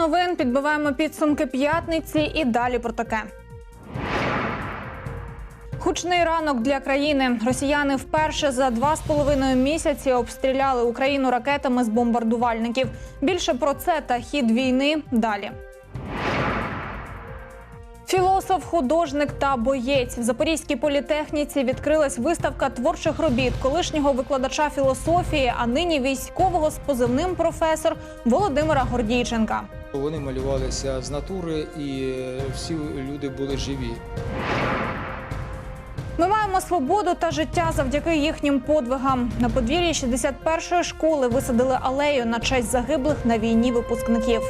новин підбиваємо підсумки п'ятниці і далі про таке. Гучний ранок для країни. Росіяни вперше за два з половиною місяці обстріляли Україну ракетами з бомбардувальників. Більше про це та хід війни далі. Філософ, художник та боєць в Запорізькій політехніці відкрилась виставка творчих робіт колишнього викладача філософії, а нині військового з позивним професор Володимира Гордійченка. Вони малювалися з натури, і е, всі люди були живі. Ми маємо свободу та життя завдяки їхнім подвигам. На подвір'ї 61-ї школи висадили алею на честь загиблих на війні випускників.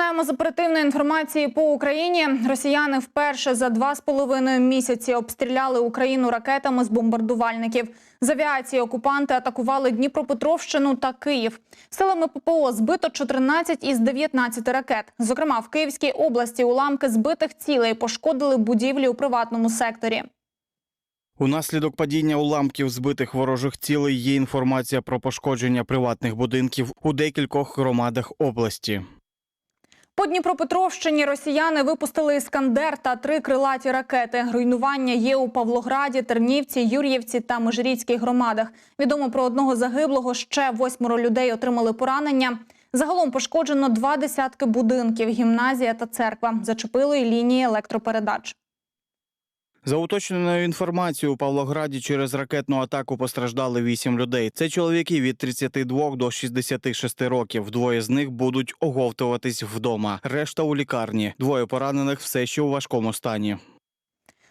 Починаємо з оперативної інформації по Україні. Росіяни вперше за два з половиною місяці обстріляли Україну ракетами з бомбардувальників. З авіації окупанти атакували Дніпропетровщину та Київ. Силами ППО збито 14 із 19 ракет. Зокрема, в Київській області уламки збитих цілей пошкодили будівлі у приватному секторі. Унаслідок падіння уламків збитих ворожих цілей є інформація про пошкодження приватних будинків у декількох громадах області. По Дніпропетровщині росіяни випустили іскандер та три крилаті ракети. Руйнування є у Павлограді, Тернівці, Юр'ївці та Межиріцькій громадах. Відомо про одного загиблого. Ще восьмеро людей отримали поранення. Загалом пошкоджено два десятки будинків, гімназія та церква. Зачепили і лінії електропередач. За уточненою інформацією, у Павлограді через ракетну атаку постраждали вісім людей. Це чоловіки від 32 до 66 років. Двоє з них будуть оговтуватись вдома. Решта у лікарні. Двоє поранених все ще у важкому стані.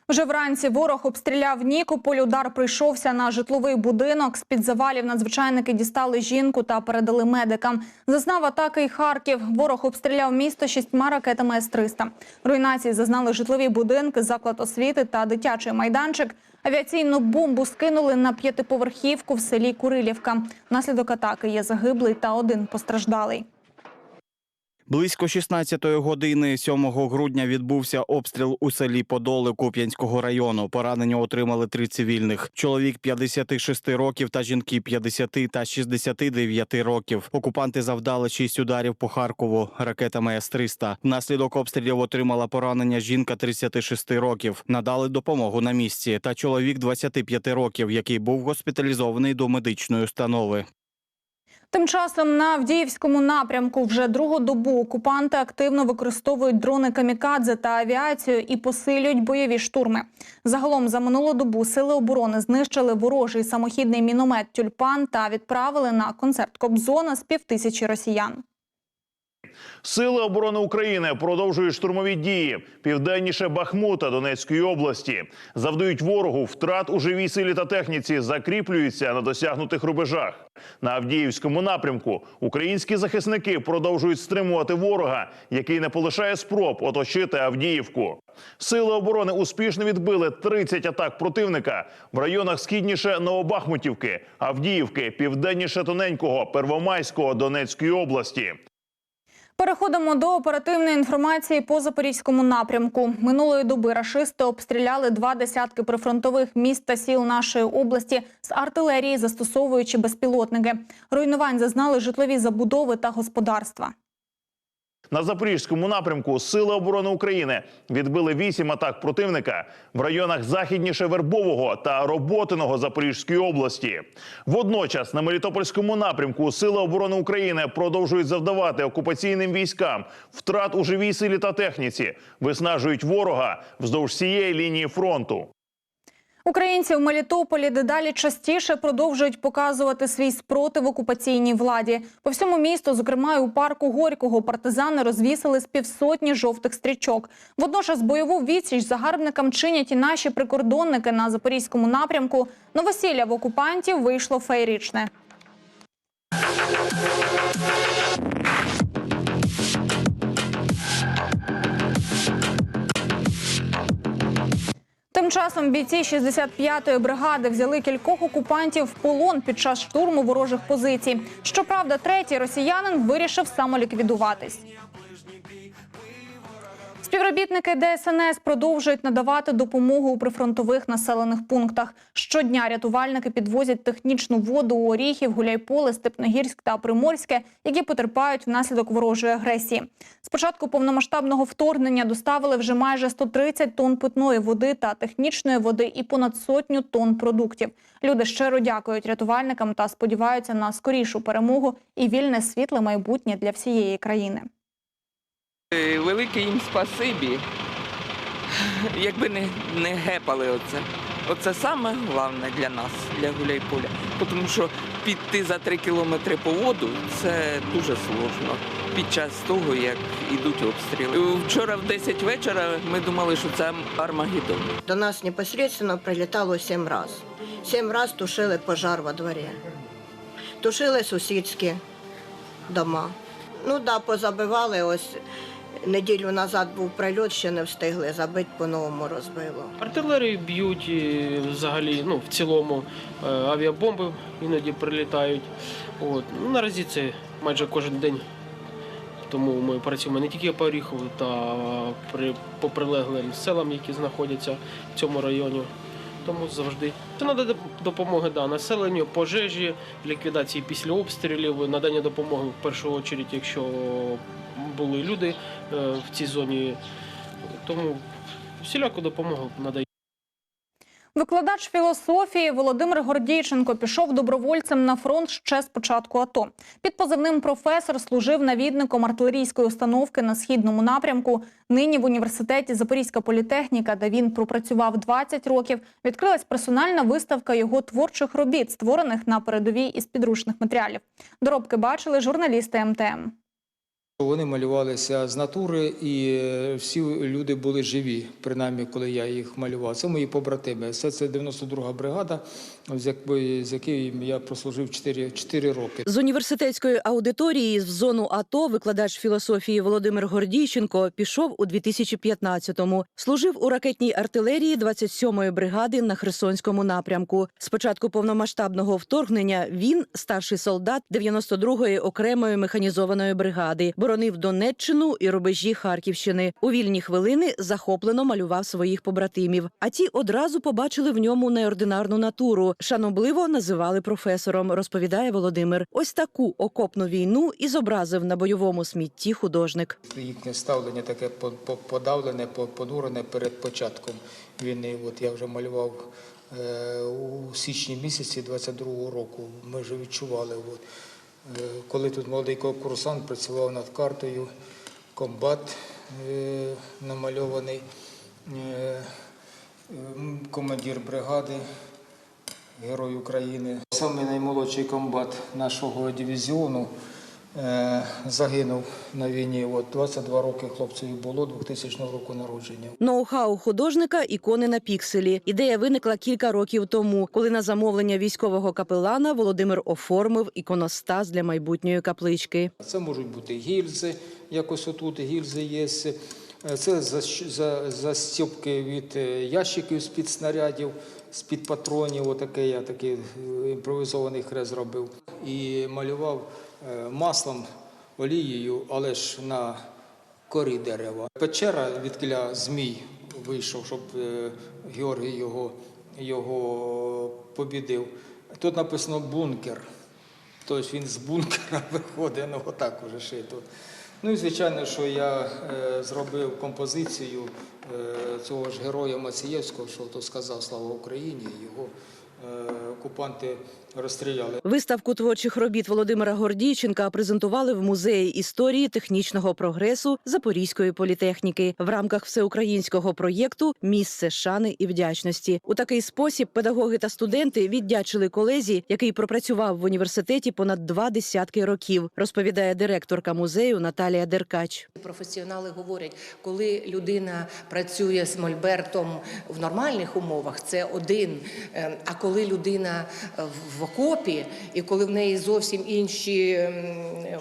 Вже вранці ворог обстріляв Нікополь. Удар прийшовся на житловий будинок. З під завалів надзвичайники дістали жінку та передали медикам. Зазнав атаки й Харків. Ворог обстріляв місто шістьма ракетами С-300. Руйнації зазнали житлові будинки, заклад освіти та дитячий майданчик. Авіаційну бомбу скинули на п'ятиповерхівку в селі Курилівка. Внаслідок атаки є загиблий та один постраждалий. Близько 16-ї години 7 грудня відбувся обстріл у селі Подоли Куп'янського району. Поранення отримали три цивільних: чоловік 56 років та жінки 50 та 69 років. Окупанти завдали 6 ударів по Харкову ракетами С-300. Внаслідок обстрілів отримала поранення жінка 36 років. Надали допомогу на місці. Та чоловік 25 років, який був госпіталізований до медичної установи. Тим часом на Авдіївському напрямку вже другу добу окупанти активно використовують дрони камікадзе та авіацію і посилюють бойові штурми. Загалом за минулу добу сили оборони знищили ворожий самохідний міномет Тюльпан та відправили на концерт Кобзона з півтисячі росіян. Сили оборони України продовжують штурмові дії південніше Бахмута Донецької області. Завдають ворогу втрат у живій силі та техніці, закріплюються на досягнутих рубежах. На Авдіївському напрямку українські захисники продовжують стримувати ворога, який не полишає спроб оточити Авдіївку. Сили оборони успішно відбили 30 атак противника в районах східніше Новобахмутівки, Авдіївки, південніше Тоненького, Первомайського Донецької області. Переходимо до оперативної інформації по запорізькому напрямку. Минулої доби рашисти обстріляли два десятки прифронтових міст та сіл нашої області з артилерії, застосовуючи безпілотники. Руйнувань зазнали житлові забудови та господарства. На запорізькому напрямку Сили оборони України відбили вісім атак противника в районах західніше Вербового та Роботиного Запорізької області. Водночас на Мелітопольському напрямку Сили оборони України продовжують завдавати окупаційним військам втрат у живій силі та техніці, виснажують ворога вздовж всієї лінії фронту. Українці в Мелітополі дедалі частіше продовжують показувати свій спротив окупаційній владі. По всьому місту, зокрема у парку Горького, партизани розвісили з півсотні жовтих стрічок. Водночас бойову відсіч загарбникам чинять і наші прикордонники на запорізькому напрямку. Новосілля в окупантів вийшло феєричне. Тим часом бійці 65-ї бригади взяли кількох окупантів в полон під час штурму ворожих позицій. Щоправда, третій росіянин вирішив самоліквідуватись. Співробітники ДСНС продовжують надавати допомогу у прифронтових населених пунктах. Щодня рятувальники підвозять технічну воду у Оріхів, Гуляйполе, Степногірськ та Приморське, які потерпають внаслідок ворожої агресії. З початку повномасштабного вторгнення доставили вже майже 130 тонн питної води та технічної води і понад сотню тонн продуктів. Люди щиро дякують рятувальникам та сподіваються на скорішу перемогу і вільне світле майбутнє для всієї країни. Е, Велике їм спасибі. Якби не, не гепали оце. Оце саме головне для нас, для Гуляйполя. Тому що піти за три кілометри по воду це дуже сложно під час того, як йдуть обстріли. Вчора в 10 вечора ми думали, що це Армагеддон. До нас непосредственно прилітало сім раз. Сім раз тушили пожар во дворі. Тушили сусідські дома. Ну да, позабивали ось. Неділю назад був прильот, ще не встигли забити, по-новому розбило. Артилерію б'ють взагалі, ну, в цілому е, авіабомби іноді прилітають. От. Ну, наразі це майже кожен день. Тому ми працюємо не тільки по Оріхову, та при, по прилеглим селам, які знаходяться в цьому районі. Тому завжди надо допомоги да, населенню, пожежі, ліквідації після обстрілів, надання допомоги в першу чергу, якщо були люди е, в цій зоні. Тому всіляку допомогу надаємо. Викладач філософії Володимир Гордійченко пішов добровольцем на фронт ще з початку АТО. Під позивним професор служив навідником артилерійської установки на східному напрямку. Нині в університеті Запорізька політехніка, де він пропрацював 20 років, відкрилась персональна виставка його творчих робіт, створених на передовій із підручних матеріалів. Доробки бачили журналісти МТМ. Вони малювалися з натури, і е, всі люди були живі, принаймні, коли я їх малював. Це мої побратими. Це, це 92-га бригада, з якої я прослужив 4, 4 роки. З університетської аудиторії в зону АТО викладач філософії Володимир Гордійченко пішов у 2015-му. Служив у ракетній артилерії 27-ї бригади на Херсонському напрямку. З початку повномасштабного вторгнення він, старший солдат 92-ї окремої механізованої бригади, боронив Донеччину і рубежі Харківщини. У вільні хвилини захоплено малював своїх побратимів. А ті одразу побачили в ньому неординарну натуру. Шанобливо називали професором, розповідає Володимир. Ось таку окопну війну і зобразив на бойовому смітті художник. Їхнє ставлення таке по- по- подавлене, понурене перед початком війни. От я вже малював е, у січні місяці 22-го року. Ми вже відчували. От. Е, Коли тут молодий курсант працював над картою, комбат е, намальований, е, командир бригади, Герой України. Саме наймолодший комбат нашого дивізіону загинув на війні. От 22 роки хлопцеві було 2000 року народження. Ноу-хау художника ікони на пікселі. Ідея виникла кілька років тому, коли на замовлення військового капелана Володимир оформив іконостас для майбутньої каплички. Це можуть бути гільзи, якось отут гільзи є. Е, Це за- застіпки від е, ящиків з-під снарядів, з-під патронів. Отаке я такий е, імпровізований хрест зробив. І малював е, маслом, олією, але ж на корі дерева. Печера відкиля змій вийшов, щоб е, Георгій його, його побідив. Тут написано бункер. Тобто він з бункера виходить, ну отак уже шито. Ну і звичайно, що я е, зробив композицію е, цього ж героя Мацієвського, що то сказав Слава Україні, його е, окупанти розстріляли. Виставку творчих робіт Володимира Гордійченка презентували в музеї історії технічного прогресу Запорізької політехніки в рамках всеукраїнського проєкту Місце шани і вдячності. У такий спосіб педагоги та студенти віддячили колезі, який пропрацював в університеті понад два десятки років, розповідає директорка музею Наталія Деркач. Професіонали говорять, коли людина працює з мольбертом в нормальних умовах, це один. Е, А коли людина в в окопі, і коли в неї зовсім інші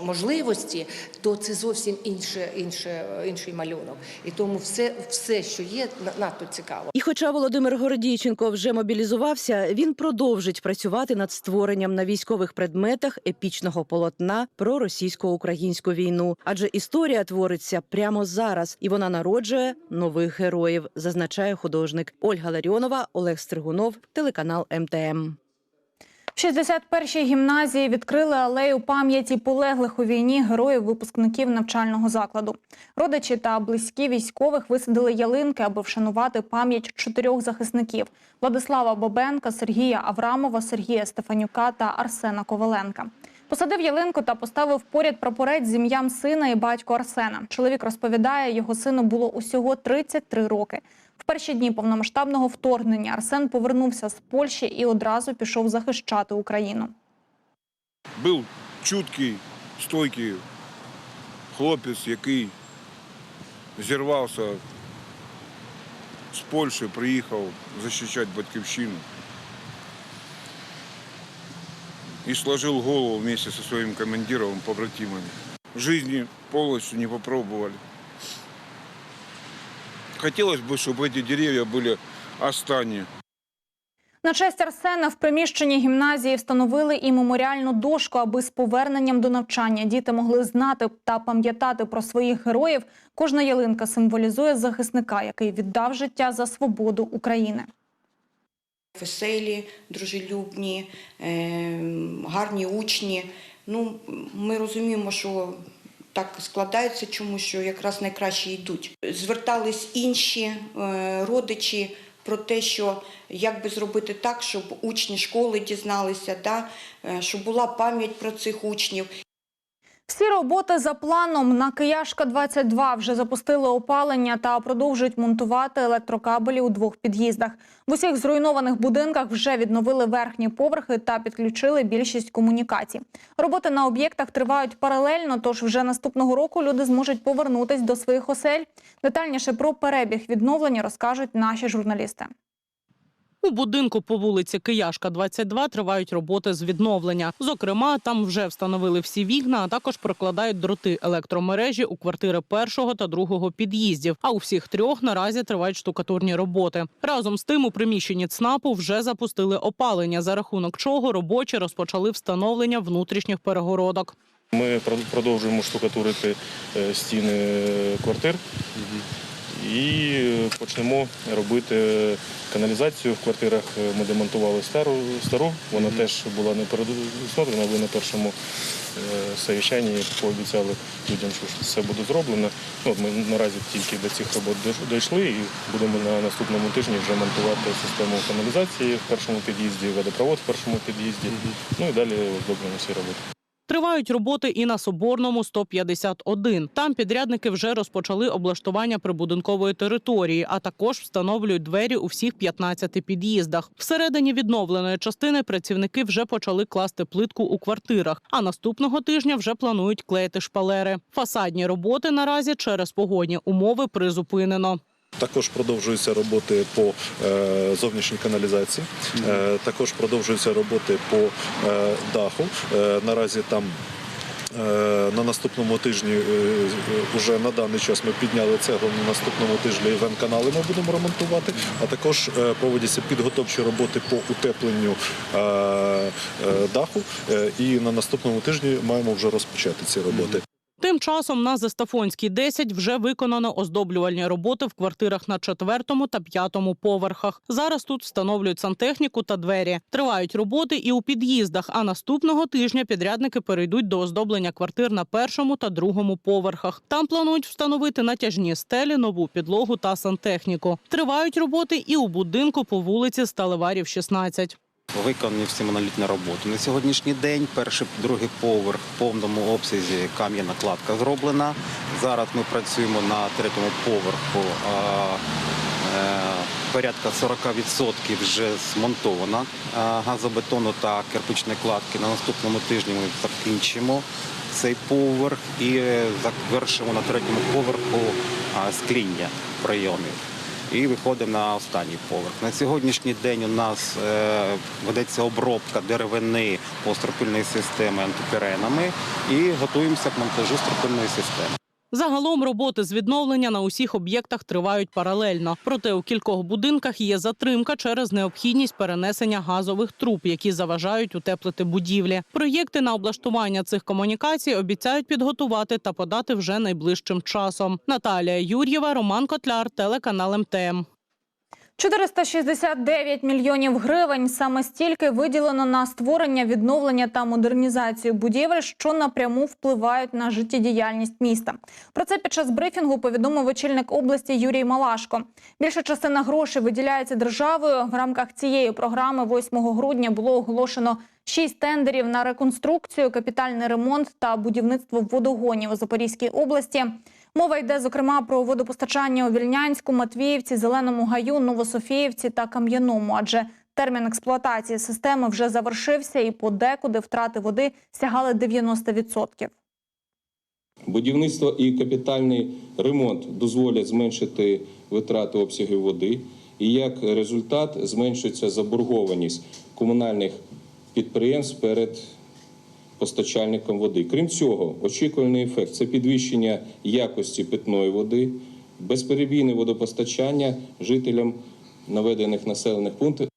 можливості, то це зовсім інше, інше, інший малюнок. І тому все, все, що є, на- надто цікаво. І хоча Володимир Городійченко вже мобілізувався, він продовжить працювати над створенням на військових предметах епічного полотна про російсько-українську війну. Адже історія твориться прямо зараз, і вона народжує нових героїв, зазначає художник Ольга Ларіонова, Олег Стригунов, телеканал МТМ. В 61-й гімназії відкрили алею пам'яті полеглих у війні героїв випускників навчального закладу. Родичі та близькі військових висадили ялинки, аби вшанувати пам'ять чотирьох захисників: Владислава Бобенка, Сергія Аврамова, Сергія Стефанюка та Арсена Коваленка. Посадив ялинку та поставив поряд прапорець з ім'ям сина і батько Арсена. Чоловік розповідає, його сину було усього 33 роки. Перші дні повномасштабного вторгнення Арсен повернувся з Польщі і одразу пішов захищати Україну. Був чуткий, стойкий хлопець, який зірвався з Польщі, приїхав захищати батьківщину. И сложил голову вместе со своим командиром, побратимами. В жизни полностью не попробовали Хотелось бы, чтобы эти деревья были останні. На честь Арсена в приміщенні гімназії встановили і меморіальну дошку, аби з поверненням до навчання діти могли знати та пам'ятати про своїх героїв. Кожна ялинка символізує захисника, який віддав життя за свободу України. веселі, дружелюбні, е, гарні учні. Ну, ми розуміємо, що так складається, чому що якраз найкраще йдуть. Звертались інші е, родичі про те, що як би зробити так, щоб учні школи дізналися, да, е, щоб була пам'ять про цих учнів. Всі роботи за планом на Кияшка 22 вже запустили опалення та продовжують монтувати електрокабелі у двох під'їздах. В усіх зруйнованих будинках вже відновили верхні поверхи та підключили більшість комунікацій. Роботи на об'єктах тривають паралельно, тож вже наступного року люди зможуть повернутись до своїх осель. Детальніше про перебіг відновлення розкажуть наші журналісти. У будинку по вулиці Кияшка, 22 тривають роботи з відновлення. Зокрема, там вже встановили всі вікна, а також прокладають дроти електромережі у квартири першого та другого під'їздів. А у всіх трьох наразі тривають штукатурні роботи. Разом з тим, у приміщенні ЦНАПу вже запустили опалення, за рахунок чого робочі розпочали встановлення внутрішніх перегородок. Ми прод- продовжуємо штукатурити е, стіни квартир і почнемо робити каналізацію в квартирах. Ми демонтували стару, стару. вона теж була не передусмотрена, але на першому е, совіщанні пообіцяли людям, що все буде зроблено. Ну, ми наразі тільки до цих робот дійшли і будемо на наступному тижні вже монтувати систему каналізації в першому під'їзді, водопровод в першому під'їзді. Ну і далі оздоблюємо всі роботи. Тривають роботи і на Соборному 151. Там підрядники вже розпочали облаштування прибудинкової території, а також встановлюють двері у всіх 15 під'їздах. Всередині відновленої частини працівники вже почали класти плитку у квартирах. А наступного тижня вже планують клеїти шпалери. Фасадні роботи наразі через погодні умови призупинено. Також продовжуються роботи по е, зовнішній каналізації. Е, також продовжуються роботи по е, даху. Наразі там. На наступному тижні вже на даний час ми підняли цеглу. На наступному тижні вен-канали ми будемо ремонтувати. А також проводяться підготовчі роботи по утепленню даху. І на наступному тижні маємо вже розпочати ці роботи. Тим часом на Застафонській 10 вже виконано оздоблювальні роботи в квартирах на четвертому та п'ятому поверхах. Зараз тут встановлюють сантехніку та двері. Тривають роботи і у під'їздах. А наступного тижня підрядники перейдуть до оздоблення квартир на першому та другому поверхах. Там планують встановити натяжні стелі, нову підлогу та сантехніку. Тривають роботи і у будинку по вулиці Сталеварів, 16. Виконані всі монолітні роботи. На сьогоднішній день перший, другий поверх в повному обсязі кам'яна кладка зроблена. Зараз ми працюємо на третьому поверху. е, Порядка 40% вже змонтовано газобетону та кирпичної кладки. На наступному тижні ми закінчимо цей поверх і завершимо на третьому поверху скління прийомів. І виходимо на останній поверх. На сьогоднішній день у нас е, ведеться обробка деревини по стропильній системі антипіренами і готуємося к монтажу стропильної системи. Загалом роботи з відновлення на усіх об'єктах тривають паралельно. Проте у кількох будинках є затримка через необхідність перенесення газових труб, які заважають утеплити будівлі. Проєкти на облаштування цих комунікацій обіцяють підготувати та подати вже найближчим часом. Наталія Юр'єва, Роман Котляр, телеканал МТМ. 469 мільйонів гривень саме стільки виділено на створення, відновлення та модернізацію будівель, що напряму впливають на життєдіяльність міста. Про це під час брифінгу повідомив очільник області Юрій Малашко. Більша частина грошей виділяється державою. В рамках цієї програми 8 грудня було оголошено шість тендерів на реконструкцію, капітальний ремонт та будівництво водогонів у Запорізькій області. Мова йде зокрема про водопостачання у Вільнянську, Матвіївці, Зеленому гаю, Новософіївці та Кам'яному. Адже термін експлуатації системи вже завершився, і подекуди втрати води сягали 90%. Будівництво і капітальний ремонт дозволять зменшити витрати обсягів води, і як результат зменшується заборгованість комунальних підприємств перед постачальником води. Крім цього, очікуваний ефект це підвищення якості питної води, безперебійне водопостачання жителям наведених населених пунктів.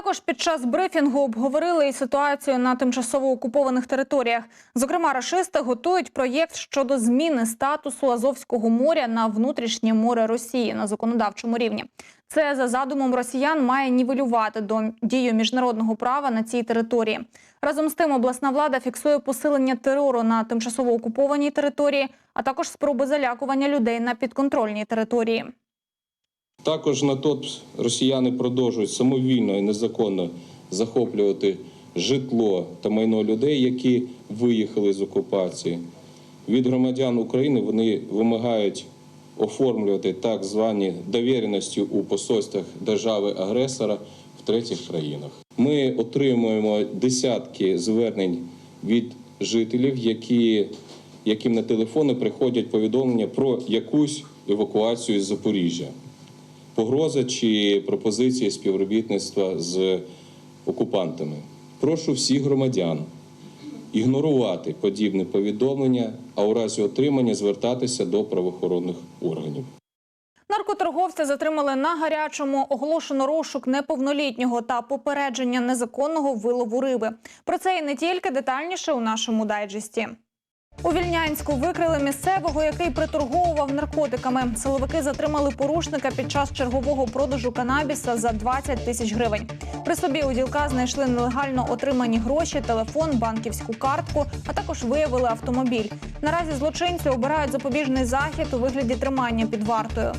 Також під час брифінгу обговорили і ситуацію на тимчасово окупованих територіях. Зокрема, рашисти готують проєкт щодо зміни статусу Азовського моря на внутрішнє море Росії на законодавчому рівні. Це за задумом росіян має нівелювати до дію міжнародного права на цій території. Разом з тим, обласна влада фіксує посилення терору на тимчасово окупованій території, а також спроби залякування людей на підконтрольній території. Також на ТОТ росіяни продовжують самовільно і незаконно захоплювати житло та майно людей, які виїхали з окупації. Від громадян України вони вимагають оформлювати так звані довіреності у посольствах держави-агресора в третіх країнах. Ми отримуємо десятки звернень від жителів, які, яким на телефони приходять повідомлення про якусь евакуацію з Запоріжжя погроза чи пропозиції співробітництва з окупантами. Прошу всіх громадян ігнорувати подібне повідомлення, а у разі отримання звертатися до правоохоронних органів. Наркоторговця затримали на гарячому, оголошено розшук неповнолітнього та попередження незаконного вилову риби. Про це і не тільки детальніше у нашому дайджесті. У Вільнянську викрили місцевого, який приторговував наркотиками. Силовики затримали порушника під час чергового продажу канабіса за 20 тисяч гривень. При собі у ділка знайшли нелегально отримані гроші, телефон, банківську картку, а також виявили автомобіль. Наразі злочинці обирають запобіжний захід у вигляді тримання під вартою.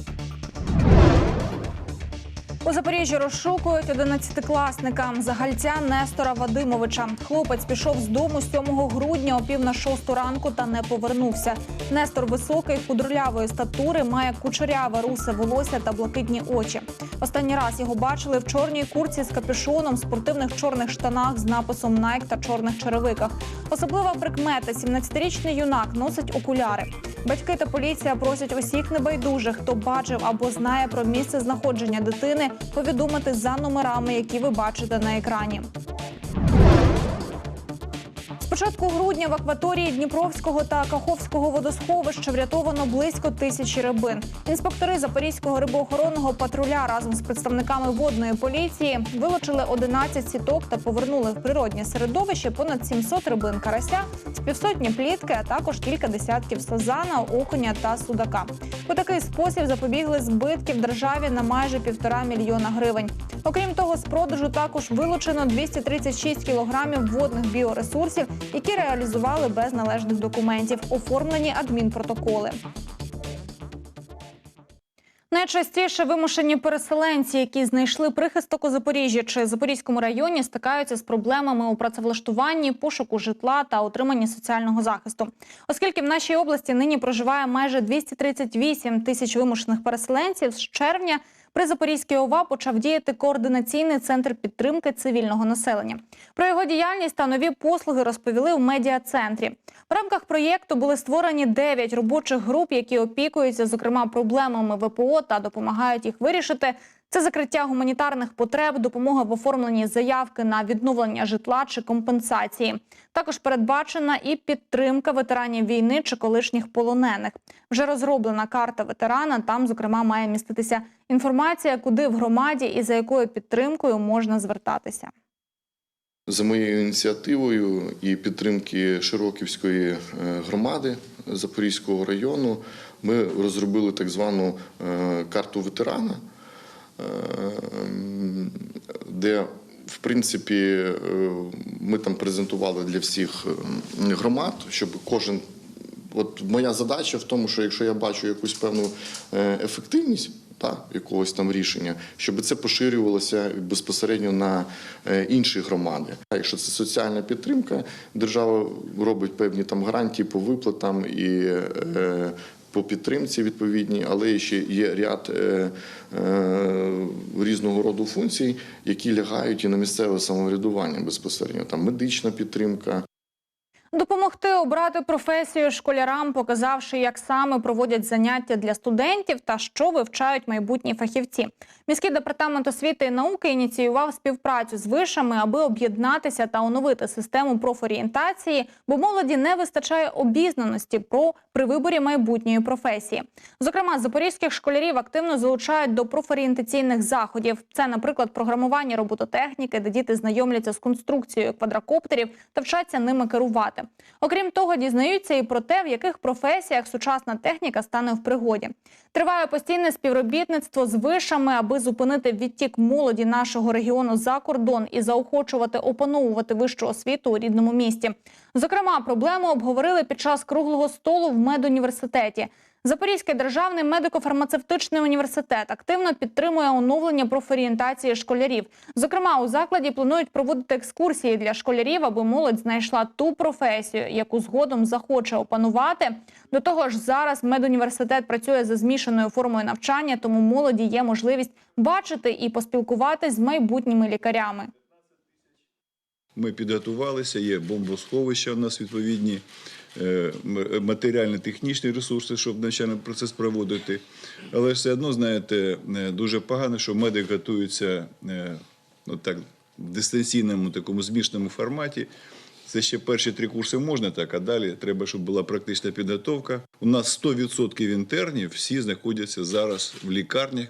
У Запоріжжі розшукують 11-класника загальця Нестора Вадимовича. Хлопець пішов з дому 7 грудня о пів на шосту ранку та не повернувся. Нестор високий, худорлявої статури, має кучеряве русе волосся та блакитні очі. Останній раз його бачили в чорній курці з капюшоном, спортивних чорних штанах з написом Nike та чорних черевиках. Особлива прикмета – 17-річний юнак носить окуляри. Батьки та поліція просять усіх небайдужих, хто бачив або знає про місце знаходження дитини, повідомити за номерами, які ви бачите на екрані. Початку грудня в акваторії Дніпровського та Каховського водосховища врятовано близько тисячі рибин. Інспектори Запорізького рибоохоронного патруля разом з представниками водної поліції вилучили 11 сіток та повернули в природнє середовище понад 700 рибин карася, з півсотні плітки, а також кілька десятків сазана, окуня та судака. У такий спосіб запобігли збитків державі на майже півтора мільйона гривень. Окрім того, з продажу також вилучено 236 кілограмів водних біоресурсів, які реалізували без належних документів, оформлені адмінпротоколи. Найчастіше вимушені переселенці, які знайшли прихисток у Запоріжжі чи Запорізькому районі, стикаються з проблемами у працевлаштуванні, пошуку житла та отриманні соціального захисту. Оскільки в нашій області нині проживає майже 238 тисяч вимушених переселенців, з червня При Запорізькій ОВА почав діяти координаційний центр підтримки цивільного населення. Про його діяльність та нові послуги розповіли у медіа-центрі. В рамках проєкту були створені 9 робочих груп, які опікуються, зокрема, проблемами ВПО та допомагають їх вирішити. Це закриття гуманітарних потреб, допомога в оформленні заявки на відновлення житла чи компенсації. Також передбачена і підтримка ветеранів війни чи колишніх полонених. Вже розроблена карта ветерана. Там, зокрема, має міститися інформація, куди в громаді і за якою підтримкою можна звертатися. За моєю ініціативою і підтримки Широківської е, громади Запорізького району ми розробили так звану е, карту ветерана, е, де в принципі ми там презентували для всіх громад, щоб кожен. От моя задача в тому, що якщо я бачу якусь певну е, ефективність та, якогось там рішення, щоб це поширювалося безпосередньо на е, інші громади. А якщо це соціальна підтримка, держава робить певні там гарантії по виплатам і е, по підтримці відповідній, але ще є ряд е, е, різного роду функцій, які лягають і на місцеве самоврядування безпосередньо. Там медична підтримка, Допомогти обрати професію школярам, показавши, як саме проводять заняття для студентів та що вивчають майбутні фахівці. Міський департамент освіти і науки ініціював співпрацю з вишами, аби об'єднатися та оновити систему профорієнтації, бо молоді не вистачає обізнаності про при виборі майбутньої професії. Зокрема, запорізьких школярів активно залучають до профорієнтаційних заходів. Це, наприклад, програмування робототехніки, де діти знайомляться з конструкцією квадрокоптерів та вчаться ними керувати. Окрім того, дізнаються і про те, в яких професіях сучасна техніка стане в пригоді. Триває постійне співробітництво з вишами, аби зупинити відтік молоді нашого регіону за кордон і заохочувати опановувати вищу освіту у рідному місті. Зокрема, проблему обговорили під час круглого столу в медуніверситеті. Запорізький державний медико-фармацевтичний університет активно підтримує оновлення профорієнтації школярів. Зокрема, у закладі планують проводити екскурсії для школярів, аби молодь знайшла ту професію, яку згодом захоче опанувати. До того ж, зараз медуніверситет працює за змішаною формою навчання, тому молоді є можливість бачити і поспілкуватись з майбутніми лікарями. Ми підготувалися, є бомбосховища у нас відповідні, матеріально-технічні ресурси, щоб навчальний процес проводити. Але все одно, знаєте, е, дуже погано, що медик готується е, ну, так, в дистанційному такому змішаному форматі. Це ще перші три курси можна так, а далі треба, щоб була практична підготовка. У нас 100% інтернів всі знаходяться зараз в лікарнях,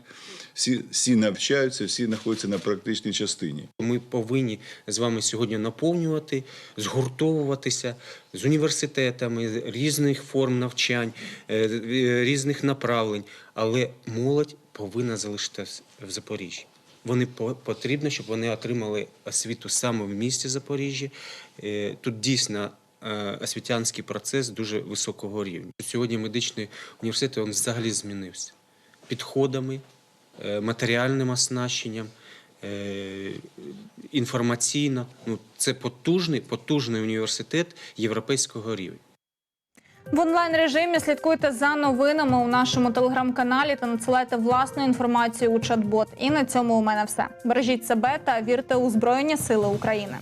всі, всі навчаються, всі знаходяться на практичній частині. Ми повинні з вами сьогодні наповнювати, згуртовуватися з університетами різних форм навчань, е, е, різних направлень. Але молодь повинна залишитися в Запоріжжі. Вони по- потрібно, щоб вони отримали освіту саме в місті Запоріжжя. Е, Тут дійсно освітянський процес дуже високого рівня. Сьогодні медичний університет він взагалі змінився підходами, матеріальним оснащенням, е, інформаційно. Ну, це потужний, потужний університет європейського рівня. В онлайн режимі слідкуйте за новинами у нашому телеграм-каналі та надсилайте власну інформацію у чат-бот. І на цьому у мене все. Бережіть себе та вірте у Збройні Сили України.